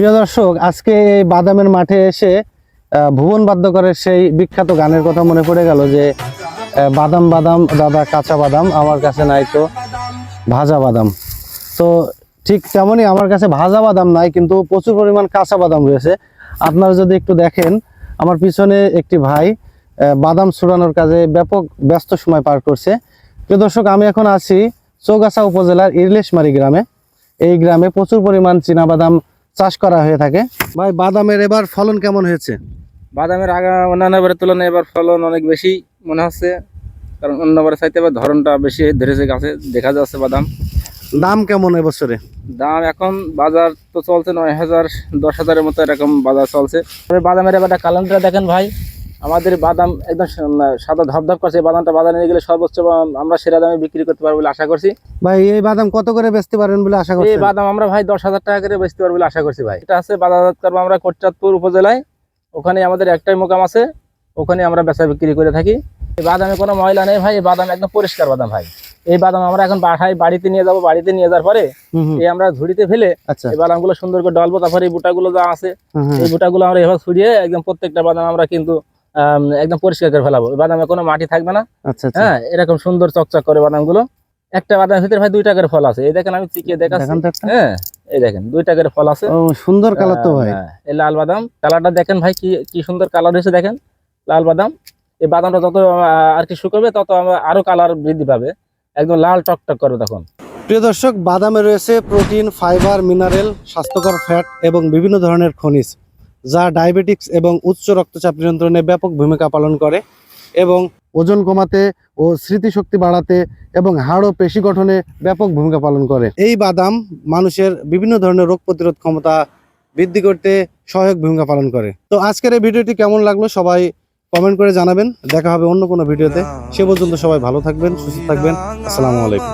প্রিয় দর্শক, আজকে এই বাদামের মাঠে এসে ভুবন বাদ্যকরের সেই বিখ্যাত গানের কথা মনে পড়ে গেল যে বাদাম বাদাম, দাদা কাঁচা বাদাম, আমার কাছে নাই তো ভাজা বাদাম। তো ঠিক তেমনই আমার কাছে ভাজা বাদাম নাই, কিন্তু প্রচুর পরিমাণ কাঁচা বাদাম রয়েছে। আপনারা যদি একটু দেখেন, আমার পিছনে একটি ভাই বাদাম ছুড়ানোর কাজে ব্যাপক ব্যস্ত সময় পার করছে। প্রিয় দর্শক, আমি এখন আছি চৌগাছা উপজেলার ইরলেশমারি গ্রামে। এই গ্রামে প্রচুর পরিমাণ চীনাবাদাম চাষ করা হয়ে থাকে। ভাই বাদামের এবার ফলন কেমন হয়েছে? বাদামের আগে অন্যান্য বারের তুলনায় এবার ফলন অনেক বেশি মনে হচ্ছে। কারণ অন্যবারের চাইতে এবার ধরনটা বেশি ধরেছে গাছে দেখা যাচ্ছে বাদাম। দাম কেমন এবছরে? দাম এখন বাজার তো চলছে নয় হাজার দশ হাজারের মতো এরকম বাজার চলছে। তবে বাদামের এবার কালারটা দেখেন ভাই। আমাদের বাদাম একদম সাদা ধপধপ করছে বাদামটা বাজারে নিয়ে গেলে সর্বোচ্চ আমরা সেরা দামে বিক্রি করতে পারব বলে আশা করছি। ভাই এই বাদাম কত করে বেচতে পারবেন বলে আশা করছি এই বাদাম আমরা ভাই দশ হাজার টাকা করে বেচতে পারব বলে আশা করছি ভাই। এটা আছে বাজারজাত করব আমরা কোটচাঁদপুর উপজেলায়। ওখানে আমাদের একটাই মোকাম আছে ওখানে আমরা বেচা বিক্রি করে থাকি। এই বাদামে কোনো ময়লা নেই ভাই এই বাদাম একদম পরিষ্কার বাদাম ভাই। এই বাদাম আমরা এখন বাসায় বাড়িতে নিয়ে যাব বাড়িতে নিয়ে যাওয়ার পরে এই আমরা ঝুড়িতে ফেলে আচ্ছা। এই বাদামগুলো সুন্দর করে ডলবো তারপরে এই বুটাগুলো যা আছে। এই বুটাগুলো আমরা এভাবে ছড়িয়ে একদম প্রত্যেকটা বাদাম আমরা কিন্তু একদম পরিষ্কার করে ফেলাবো। বাদামে কোনো মাটি থাকবে না। আচ্ছা আচ্ছা। হ্যাঁ এরকম সুন্দর চকচক করে বাদামগুলো। একটা বাদামের ভিতরে ভাই দুইটা করে ফল আছে। এই দেখেন আমি চিকিয়ে দেখাচ্ছি। হ্যাঁ এই দেখেন দুইটা করে ফল আছে। সুন্দর কালার তো ভাই। হ্যাঁ, এই লাল বাদাম। কালারটা দেখেন ভাই কি কি সুন্দর কালার হয়েছে দেখেন। লাল বাদাম। এই বাদামটা যত আর কি শুকাবে তত আরও কালার বৃদ্ধি পাবে। একদম লাল টকটক করবে তখন। প্রিয় দর্শক বাদামে রয়েছে প্রোটিন ফাইবার মিনারেল স্বাস্থ্যকর ফ্যাট এবং বিভিন্ন ধরনের খনিজ। যা ডায়াবেটিক্স এবং উচ্চ রক্তচাপ নিয়ন্ত্রণে ব্যাপক ভূমিকা পালন করে এবং ওজন কমাতে ও স্মৃতিশক্তি বাড়াতে এবং হাড় ও পেশি গঠনে ব্যাপক ভূমিকা পালন করে। এই বাদাম মানুষের বিভিন্ন ধরনের রোগ প্রতিরোধ ক্ষমতা বৃদ্ধি করতে সহায়ক ভূমিকা পালন করে। তো আজকের এই ভিডিওটি কেমন লাগল সবাই কমেন্ট করে জানাবেন। দেখা হবে অন্য কোনো ভিডিওতে। সে পর্যন্ত সবাই ভালো থাকবেন, সুস্থ থাকবেন। আসসালামু আলাইকুম।